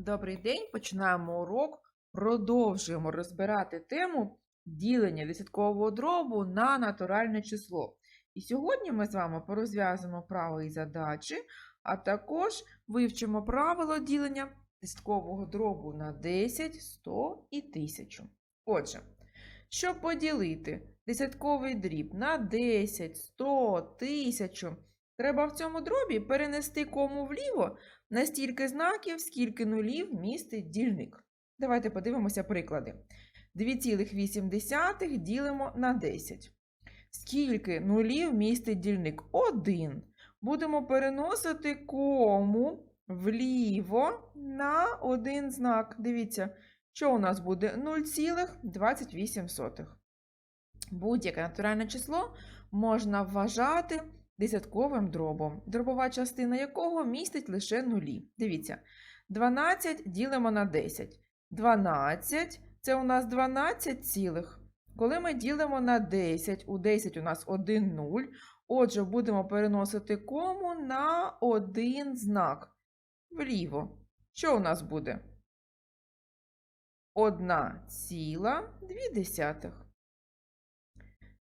Добрий день, починаємо урок. Продовжуємо розбирати тему ділення десяткового дробу на натуральне число. І сьогодні ми з вами порозв'язуємо право і задачі, а також вивчимо правило ділення десяткового дробу на 10, 100 і 1000. Отже, щоб поділити десятковий дріб на 10, 100, 1000, треба в цьому дробі перенести кому вліво на стільки знаків, скільки нулів містить дільник. Давайте подивимося приклади. 2,8 ділимо на 10. Скільки нулів містить дільник? 1. Будемо переносити кому вліво на один знак. Дивіться, що у нас буде 0,28. Будь-яке натуральне число можна вважати десятковим дробом, дробова частина якого містить лише нулі. Дивіться, 12 ділимо на 10. 12 це у нас 12 цілих. Коли ми ділимо на 10, у 10 у нас 1 0, отже, будемо переносити кому на один знак вліво. Що у нас буде? 1 ціла 2.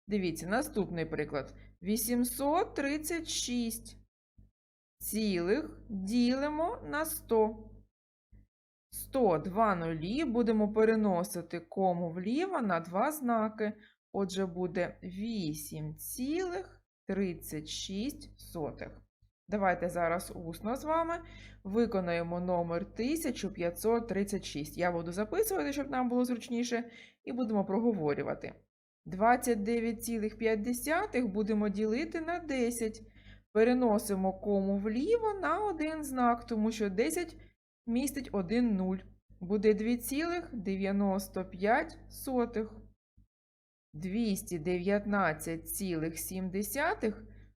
Дивіться, наступний приклад. 836 цілих ділимо на 100. 102 нулі будемо переносити кому вліво на два знаки. Отже, буде 8,36. Давайте зараз усно з вами виконаємо номер 1536. Я буду записувати, щоб нам було зручніше, і будемо проговорювати. 29,5 будемо ділити на 10. Переносимо кому вліво на один знак, тому що 10 містить 1 0. Буде 2,95. 219,7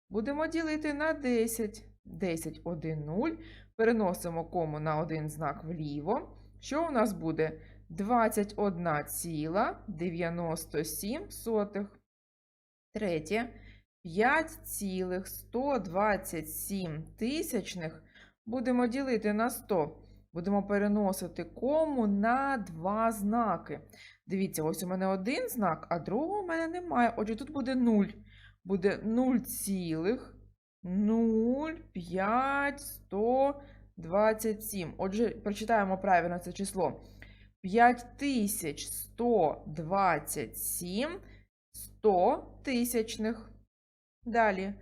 будемо ділити на 10. 10 1 0. Переносимо кому на один знак вліво. Що у нас буде? 21,97. Третє. 5,127 тисячних будемо ділити на 100. Будемо переносити кому на два знаки. Dивіться, ось у мене один знак, а другого у мене немає. Отже, тут буде 0. Буде 0,05,127. Отже, прочитаємо правильно це число. 5127 100 тисячних. Далі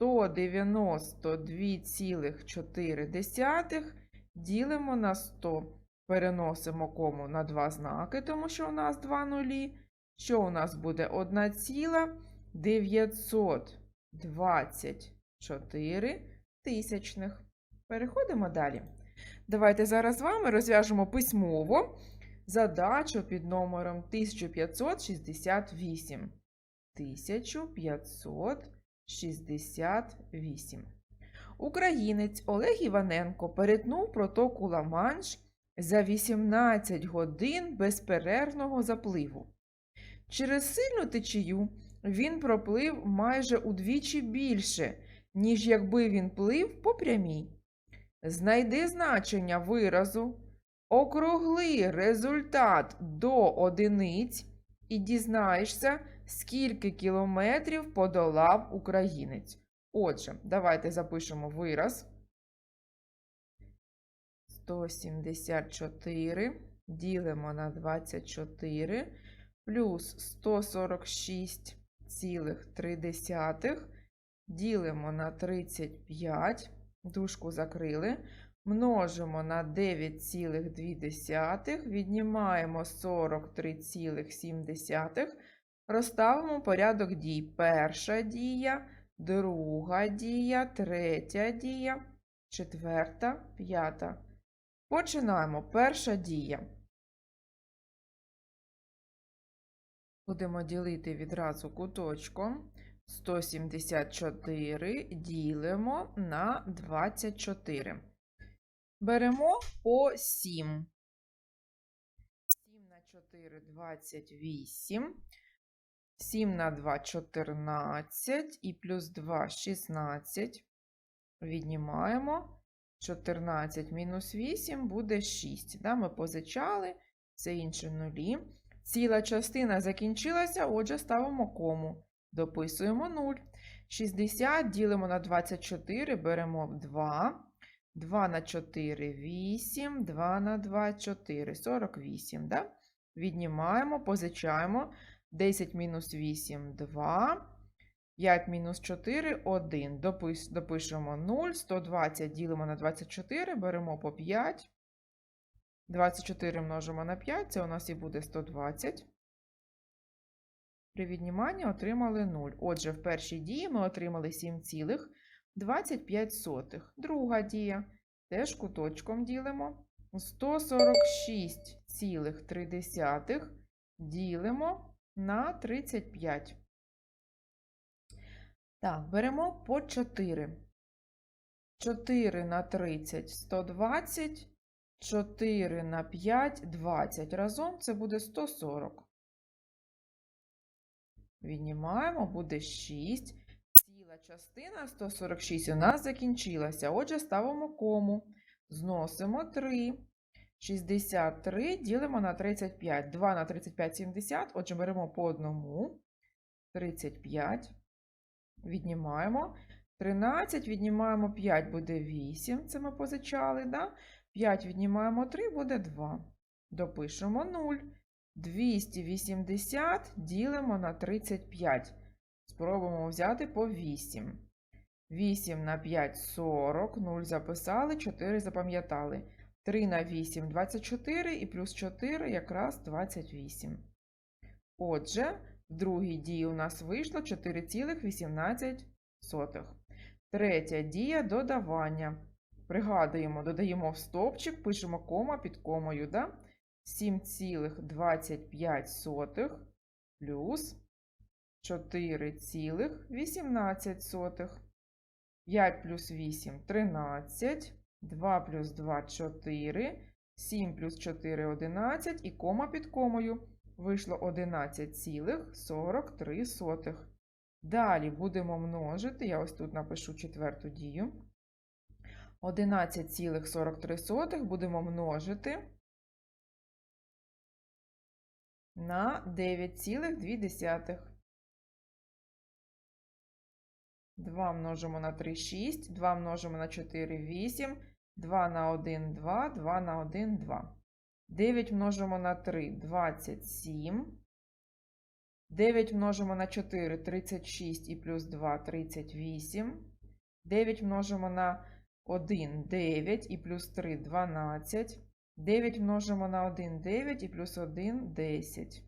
192,4 ділимо на 100. Переносимо кому на два знаки, тому що у нас два нулі. Що у нас буде 1,924 тисячних. Переходимо далі. Давайте зараз з вами розв'яжемо письмово задачу під номером 1568. 1568. Українець Олег Іваненко перетнув протоку Ла-Манш за 18 годин безперервного запливу. Через сильну течію він проплив майже удвічі більше, ніж якби він плив по прямій. Знайди значення виразу, округли результат до одиниць і дізнаєшся, скільки кілометрів подолав українець. Отже, давайте запишемо вираз. 174 ділимо на 24 плюс 146,3 ділимо на 35, дужку закрили, множимо на 9,2, віднімаємо 43,7, розставимо порядок дій. Перша дія, друга дія, третя дія, четверта, п'ята. Починаємо. Перша дія. Будемо ділити відразу куточком. 174 ділимо на 24. Беремо по 7. 7 на 4 28. 7 на 2 14 і плюс 2 16. Віднімаємо 14 мінус 8 буде 6. Да? Ми позичали, це інші нулі. Ціла частина закінчилася, отже, ставимо кому. Дописуємо 0. 60 ділимо на 24, беремо 2. 2 на 4 – 8, 2 на 2 – 4, 48, да? Віднімаємо, позичаємо. 10 мінус 8 – 2. 5 мінус 4 – 1. Допис, допишемо 0. 120 ділимо на 24, беремо по 5. 24 множимо на 5, це у нас і буде 120. При відніманні отримали 0. Отже, в першій дії ми отримали 7,25. Друга дія. Теж куточком ділимо. 146,3 ділимо на 35. Так, беремо по 4. 4 на 30 – 120. 4 на 5 – 20. Разом це буде 140. Віднімаємо, буде 6. Ціла частина 146 у нас закінчилася. Отже, ставимо кому. Зносимо 3. 63 ділимо на 35. 2 на 35 – 70. Отже, беремо по одному. 35. Віднімаємо. 13 віднімаємо 5, буде 8. Це ми позичали, да? 5 віднімаємо 3, буде 2. Допишемо 0. 280 ділимо на 35. Спробуємо взяти по 8. 8 на 5 – 40. 0 записали, 4 запам'ятали. 3 на 8 – 24 і плюс 4 якраз 28. Отже, в другій дії у нас вийшло 4,18. Третя дія додавання. Пригадуємо, додаємо в стовпчик, пишемо кома під комою. Да? 7,25 плюс 4,18. 5 плюс 8 – 13. 2 плюс 2 – 4. 7 плюс 4 – 11. І кома під комою вийшло 11,43. Далі будемо множити. Я ось тут напишу четверту дію. 11,43 будемо множити на 9,2. 2 множимо на 3 – 6, 2 множимо на 4 – 8, 2 на 1 – 2, 2 на 1 – 2. 9 множимо на 3 – 27. 9 множимо на 4 – 36 і плюс 2 – 38. 9 множимо на 1 – 9 і плюс 3 – 12. 9 множимо на 1 – 9 і плюс 1 – 10.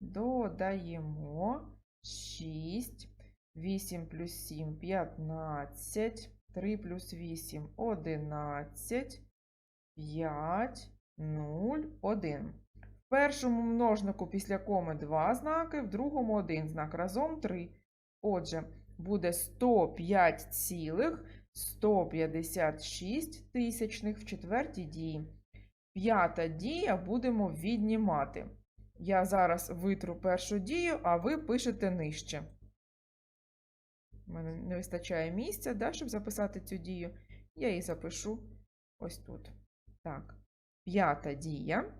Додаємо 6. 8 плюс 7 – 15. 3 плюс 8 – 11. 5, 0, 1. В першому множнику після коми 2 знаки, в другому 1 знак. Разом 3. Отже, буде 105,156 тисячних в четвертій дії. П'ята дія будемо віднімати. Я зараз витру першу дію, а ви пишете нижче. У мене не вистачає місця, да, щоб записати цю дію. Я її запишу ось тут. Так, п'ята дія.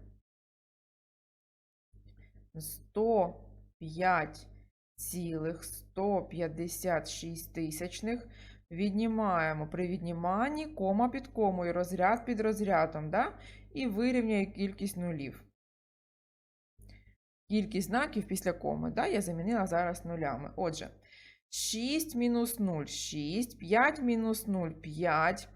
105,156 тисячних. Віднімаємо при відніманні кома під комою, розряд під розрядом, да? І вирівняю кількість нулів. Кількість знаків після коми, да? я замінила зараз нулями. Отже, 6 мінус 0 – 6, 5 мінус 0 – 5.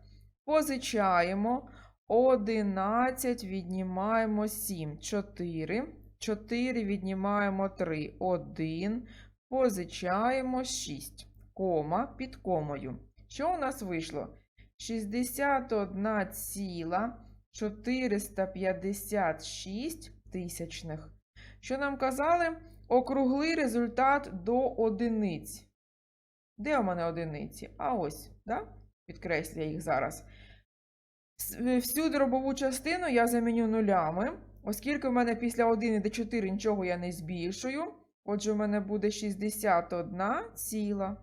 Позичаємо. 11 віднімаємо 7, 4. 4 віднімаємо 3, 1. Позичаємо 6. Кома під комою. Що у нас вийшло? 61,456 тисячних. Що нам казали? Округли результат до одиниць. Де у мене одиниці? А ось, да? підкреслюю їх зараз. Всю дробову частину я заміню нулями, оскільки в мене після 1 до 4 нічого я не збільшую. Отже, у мене буде 61 ціла.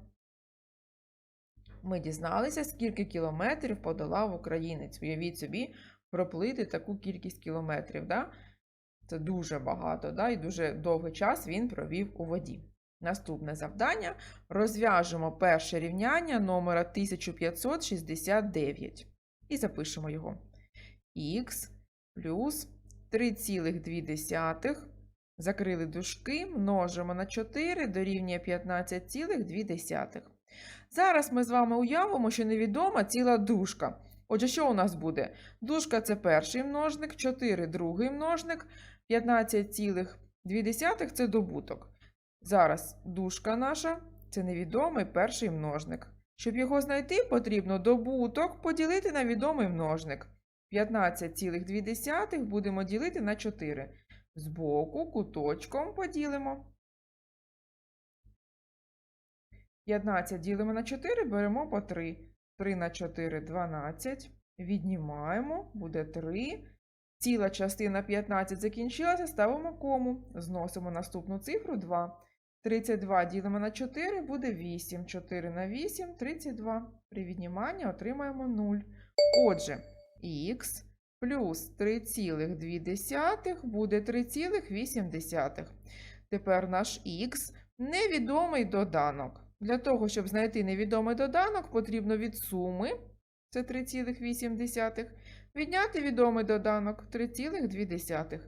ми дізналися, скільки кілометрів подолав українець. Уявіть собі, проплити таку кількість кілометрів. Да? Це дуже багато, да? і дуже довгий час він провів у воді. Наступне завдання. Розв'яжемо перше рівняння номера 1569 і запишемо його. Х плюс 3,2 закрили дужки, множимо на 4 дорівнює 15,2. Зараз ми з вами уявимо, що невідома ціла дужка. Отже, що у нас буде? Дужка це перший множник, 4 другий множник, 15,2 це добуток. Зараз дужка наша це невідомий перший множник. Щоб його знайти, потрібно добуток поділити на відомий множник. 15,2 будемо ділити на 4. Збоку куточком поділимо. 15 ділимо на 4, беремо по 3. 3 на 4 – 12. Віднімаємо, буде 3. Ціла частина 15 закінчилася, ставимо кому. Зносимо наступну цифру 2. 32 ділимо на 4, буде 8. 4 на 8 – 32. При відніманні отримаємо 0. Отже, х плюс 3,2 буде 3,8. Тепер наш х невідомий доданок. Для того, щоб знайти невідомий доданок, потрібно від суми, це 3,8, відняти відомий доданок 3,2.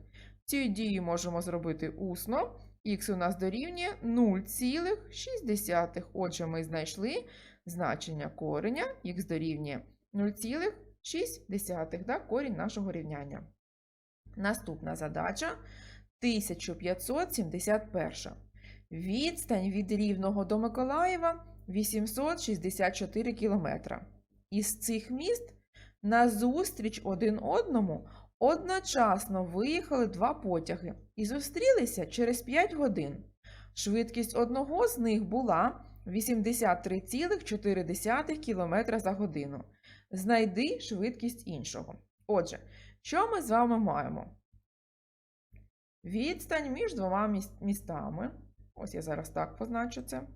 Цю дію можемо зробити усно. Х у нас дорівнює 0,6. Отже, ми знайшли значення кореня, х дорівнює 0,6, да, корінь нашого рівняння. Наступна задача 1571. Відстань від Рівного до Миколаєва 864 кілометра. Із цих міст назустріч один одному одночасно виїхали два потяги і зустрілися через 5 годин. Швидкість одного з них була 83,4 км за годину. Знайди швидкість іншого. Отже, що ми з вами маємо? Відстань між двома містами. Ось я зараз так позначу це.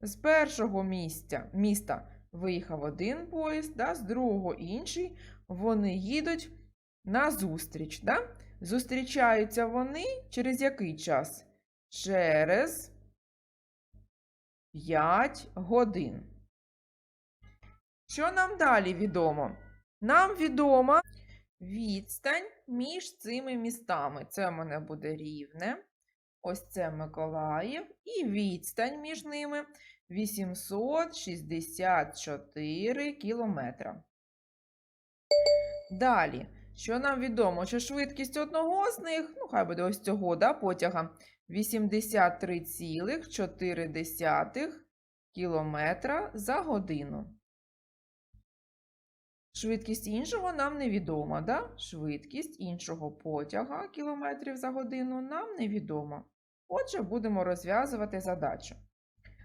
З першого місця, міста виїхав один поїзд, да, з другого інший. Вони їдуть назустріч. Да? Зустрічаються вони через який час? Через 5 годин. Що нам далі відомо? Нам відома відстань між цими містами. Це у мене буде рівне. Ось це Миколаїв. І відстань між ними 864 кілометра. Далі, що нам відомо, що швидкість одного з них, ну, хай буде ось цього да, потяга, 83,4 кілометра за годину. Швидкість іншого нам невідома, да? Швидкість іншого потяга кілометрів за годину нам невідома. Отже, будемо розв'язувати задачу.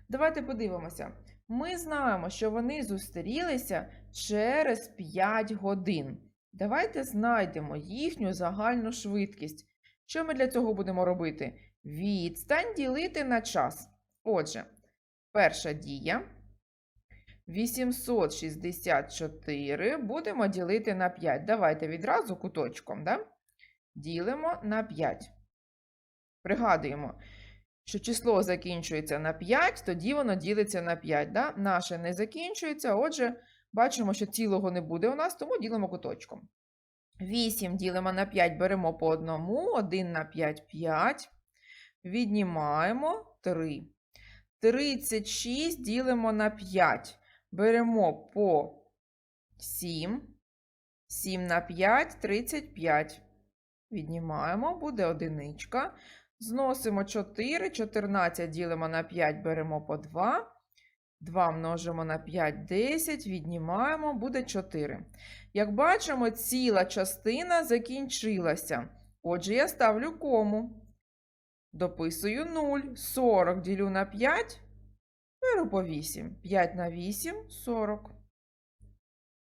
Давайте подивимося. Ми знаємо, що вони зустрілися через 5 годин. Давайте знайдемо їхню загальну швидкість. Що ми для цього будемо робити? Відстань ділити на час. Отже, перша дія. 864 будемо ділити на 5. Давайте відразу куточком. Да? Ділимо на 5. Пригадуємо, що число закінчується на 5, тоді воно ділиться на 5. Да? Наше не закінчується, отже, бачимо, що цілого не буде у нас, тому ділимо куточком. 8 ділимо на 5, беремо по одному, 1 на 5 – 5. Віднімаємо 3. 36 ділимо на 5. Беремо по 7. 7 на 5 – 35. Віднімаємо, буде одиничка. Зносимо 4, 14 ділимо на 5, беремо по 2. 2 множимо на 5, 10, віднімаємо, буде 4. Як бачимо, ціла частина закінчилася. Отже, я ставлю кому. Дописую 0. 40 ділю на 5, беру по 8. 5 на 8 – 40.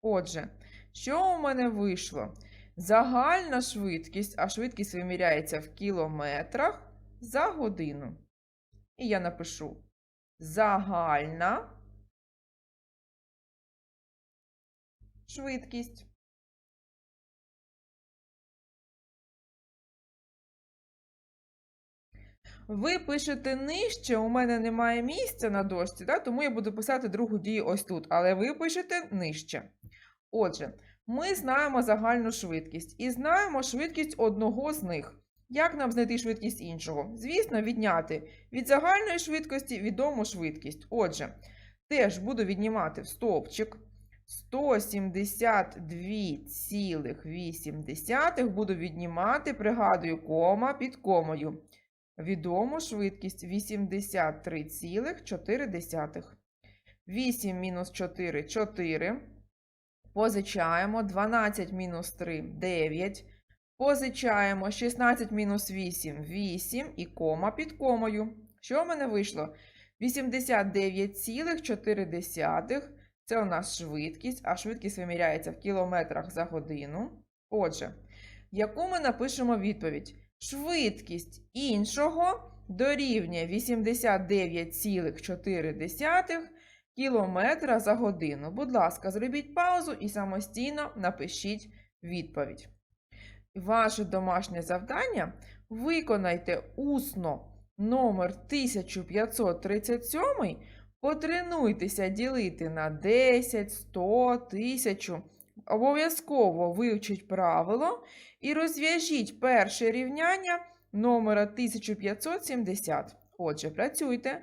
Отже, що у мене вийшло? Загальна швидкість, а швидкість виміряється в кілометрах за годину. І я напишу загальна швидкість. Ви пишете нижче, у мене немає місця на дошці, да, тому я буду писати другу дію ось тут, але ви пишете нижче. Отже, ми знаємо загальну швидкість і знаємо швидкість одного з них. Як нам знайти швидкість іншого? Звісно, відняти від загальної швидкості відому швидкість. Отже, теж буду віднімати в стовпчик 172,8 буду віднімати, пригадую, кома під комою. Відому швидкість 83,4. 8 мінус 4 – 4. Позичаємо 12 мінус 3 – 9. Позичаємо 16 мінус 8 – 8 і кома під комою. Що в мене вийшло? 89,4 – це у нас швидкість, а швидкість виміряється в кілометрах за годину. Отже, яку ми напишемо відповідь? Швидкість іншого дорівнює 89,4 кілометра за годину. Будь ласка, зробіть паузу і самостійно напишіть відповідь. Ваше домашнє завдання виконайте усно номер 1537, потренуйтеся ділити на 10, 100, 1000. Обов'язково вивчіть правило і розв'яжіть перше рівняння номера 1570. Отже, працюйте.